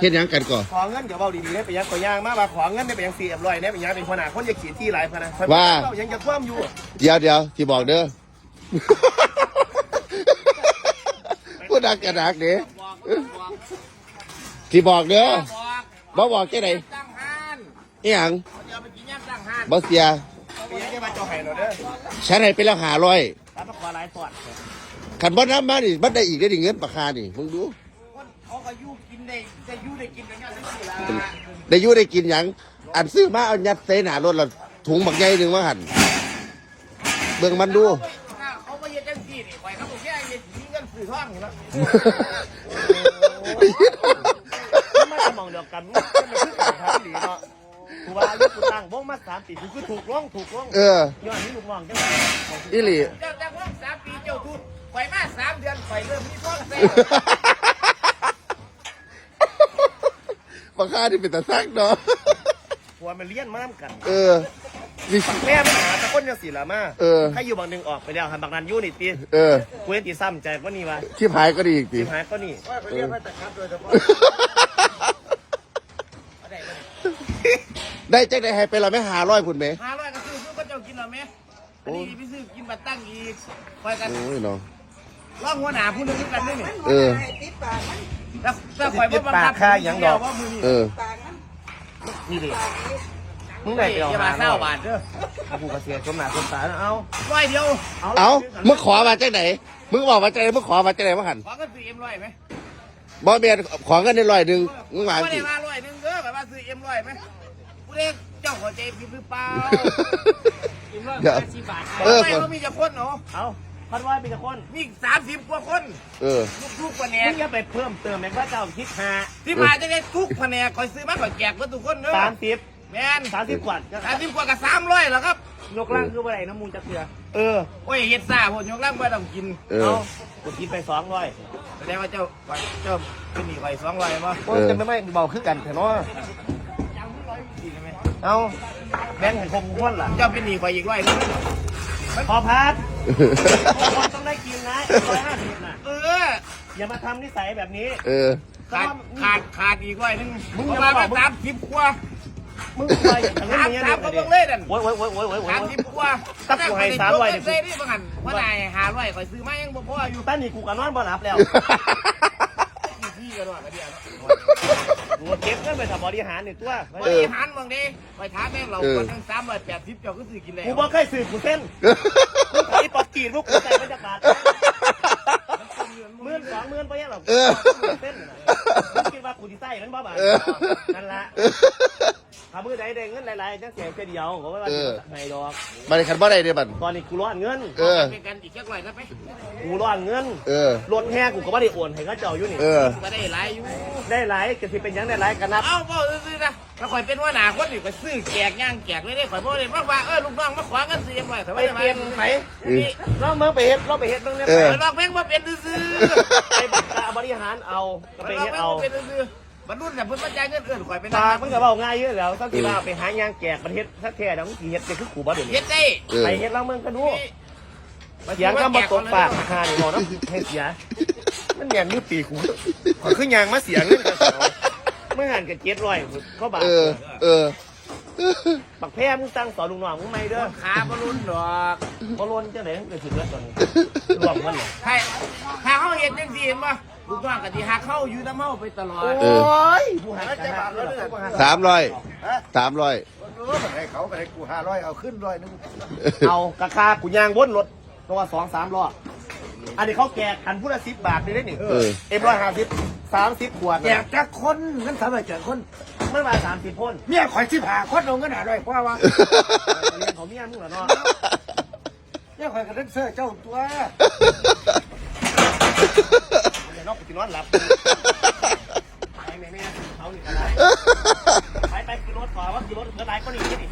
เฮ็ดหยังกันก่อนขอเงินเดี๋ยวเบาดีๆได้ไปยังขอย่างมาว่าขอเงินได้ไปยังสี่เอ็มร้อยได้ไปยังเป็นคนหนาคนจะขี่ที่หลายพะนะว่าเยังจะคว่ำอยู่เดี๋ยวเดี๋ยวที่บอกเด้อ พูดดักกระดักเด้ที่บอกเด้อบ่บอกแค่ไหนตั้งห้านอีหยังเดี๋ยวไปกินย่ำตั้งห้านบ่เสียไปยังจะมาเจาะไห่เราเด้อฉันให้ไปแล้วหาร้อยร้านมาขอหลายปอดขันบ่น้ำมาดิมันได้อีกได้ดิเงินราคานี่มึงดูคนเขา ก็อยู่กินได้ได้อยู่ได้กินกันอย่างนี้ละได้อยู่ได้กินหยังอันซื้อมาเอายัดใส่หน้ารถแล้วถุงบักใหญ่หนึงว่าหั่นเบิ่งมันดู เขาไปเย็นจังซี่นี่ไปเขาบอกแค่เย็นมีเงินซื้อท่องอยู่แล้วไม่จะมองเดียวกันมันเป็นคือการทำหลีเนาะกูว่าอายุกูตั้งวงมาสามปีกูคือถูกร้องถูกร้องเออย้อนนี้ลูกน้องจังไงอีหลี เจ้าจากว่าสามปีเจ้าทุนไปมาสามเดือนไปเริ่มมีพ่อกระแส ราคานี่เป็นตาซักเนาะผัวมันเลี้ยนมากกันเออนี่แม่มันหาตะก้นยังสีละมาเออให้อยู่บางหนึ่งออกไปแล้วหันบางนั้นอยู่นี่ตีเออกูเห็นตีซ้ำใจก็นี่วะชิบหายก็ดีอีกที ทีหายก็นี่ไปเรียกมาแต่ครับโดยเฉพาะได้จังได้ให้ไปเราไม่หาร้อยพุ่นไหม ห้าร้อยก็ซื้อซื้อก็เจ้ากินหรอไหมอันนี้ไปซื้อกินบัตรตั้งอีกไปกัน โอ้ยเนาะ ร่องหัวหนาพูดเรื่องกันด้วยนี่เออถ้าถ้าข่อยบ่บังคับว่ามือนี่เออนี่ดิมึงได้เดียวอย่ามาเศร้าบาทเด้อกูกระเสียสมหนาสมตาเอาร้อยเดียวเอามึงขอมาจากไหนมึงบอกมาจากไหนมึงขอมาจากไหนมาหันขอกันซื้อเอ็มร้อยไหมบอเบียนขอเงินในร้อยหนึ่งมึงมาไม่สิ ได้มาร้อยหนึงเด้อแบบว่าซื้อเอ็มร้อยไหมกูเรียกเจ้าหัวใจผิดหรือเปล่าเดี๋ยวเออเขามีจะคนเนาะเอา พัดว่าเป็นคนมีสามสิบกว่าคนเออ ทุกๆแผนมึกงอย่าไปเพิ่มเติมแม็กว่าเจ้าคิดหาที่มาจะได้ทุกแผนกคอยซื้อมาคอยแจกเพื่อทุกคนเด้อสามสิบแมนสามสิบกว่าสามสิบกว่ากับสามร้อยแล้วครับยกล่างคืออะไรน้ำมูลจะเกลือเออโอ้ยเฮ็ดซ่าพวกยกล่างไม่ต้องกินเอเอาอกูกินไปสองร้อยแสดงว่าเจ้าเจ้าเป็นหนี้ไว้สองร้อยมั้งโอ้ยจะไม่ไม่เบาขึ้นกันเถอะเนาะเอาแบงค์ให้คมข้นล่ะเจ้าเป็นหนี้ไว้อีกร้อยหนึงพอพัด คนต้องได้กินนะร้อยห้าสิบน่ะเออ อย่ามาทำนิสัยแบบนี้เออ ขาดขาดขาดอีกร้อยหนึงมึงปอย่าระมามาณบอกสามสิบกว่ามึงไปอย่างนี้ถามเนี่ยถามเขาเบิ่งเลยนั่นโอ้ยโอ้ยโอ้ยโอ้ยโอ้ยโอ้สามยสิบกว่าตักกูให้สามร้อยเดี๋เดี๋ยยววนี่บางหันว่านายหาร้อยข่อยซื้อมายังบ่พออยู่ตั้นนี่กูกันนอนบ่หลับแล้วกี่ที่กันว่ากันเดียวเนาะกูเก็บเงินไปทำบริหารหนึ่งตัวบริหารบางทีไปถามแม่งเราคนทั้งสามร้อยแปดสิบเจ้าก็ซื้อกินแล้วกูบอกเคยสืบกูเส้นกู ขายปอกกีดลูกกูใส่บรรยากาศหมื่นสองหมื่นไปยังหรอเออเส้นมึงคิดว่ากูดีไส้มันบ้าบ้าเออนั่นละถ้ามือใดได้เงินหลายๆจังเสียแค่เดียวผมว่าไม่ดอกมาในคันบ่ได้เด้อบัดตอนนี้กูร้อนเงินเออเป็นกันอีกแค่ร้อยนะไปกูร้อนเงินเออรถแห่กูก็ไม่ได้โอนให้เขาเจ้าอยู่นี่เออก็ได้หลายอยู่ได้หลายก็สิเป็นยังได้หลายกันนับเอ้าบ่ซื้อๆนะ ถ้าข่อยเป็นว่าหนาคนนี่ข่อยซื้อแจกย่างแจกเลยได้ข่อยบ่ได้มาว่าเออลูกน้องมาขวางกันซื้อยังไงข่อยไปไม่ได้มาเปลี่ยนไหนนี่เราเมืองไปเฮ็ดเราไปเฮ็ดเมืองเนี่ยเอไปอข่อยลอกเพลงมาเป็นซื้อไปบัตรบริหารเอาก็ๆไปข่อยลอกเฮ็ดเพลงเอามาเป็นซื้อบรรลุน่ะเพิ่นมาจ่ายเงินเอื้อนข่อยไปปานั่กมันก็เบาง่ายเยอะแล้วต้องที่ว่าไปหายางแจกประเทศถ้าแท้แล้วมึงสิเฮ็ดจะคือขู่บ่เดี๋ยวเฮ็นี้ดได้เออ ไปเฮ็ดเราเมืองก็ดูเสียงก็มาตกปากคานี่บ่เนาะให้เสีย มันแม่นมือปีกูขอขึ้นยางมาเสียเงินกัน เมื่อหันกับเจ็ดร้อยเขาบาทเออ เออปักแพ้มึงตั้งสอนลุงน้องมึงไม่เด้อขาบรรลุดอกบ่ล้นจังได๋เกิดถึงแล้วตอนนี้รวมมันเลยใช่ถ้าเฮาเฮ็ดจังซี่เห็นบ่ลูกน้องก็สิหักเข้าอยู่นำเฮาไปตลอดโอ้ยผู้หาจะบาทแล้วเนี่ยสามร้อยสามร้อยให้เขาไปให้กูห้าร้อยเอาขึ้นร้อยนึงเอากระคากูยางวนรถตัวสองสามรอบอันนี้เขาแจกอันผู้ละสิบบาทได้นี่เออเอ็มร้อยห้าสิบ สามสิบขวดแจกจักคนเงินสามยแจกคนเมื่อมาสามสิบคนเมียข่อยสิบหาคนลงกันหาด้อยเพราะว่าเรียนของเมียมึงเหรอนาะเมียข่อยกระเล่นเสื้อเจ้าตัวเดี๋ยวนอกกูจะนอนหลับไปแม่แม่เขาหนีอะไรไปไปคือรถขอว่าคือรถเมื่อไรก็หนีแค่นี้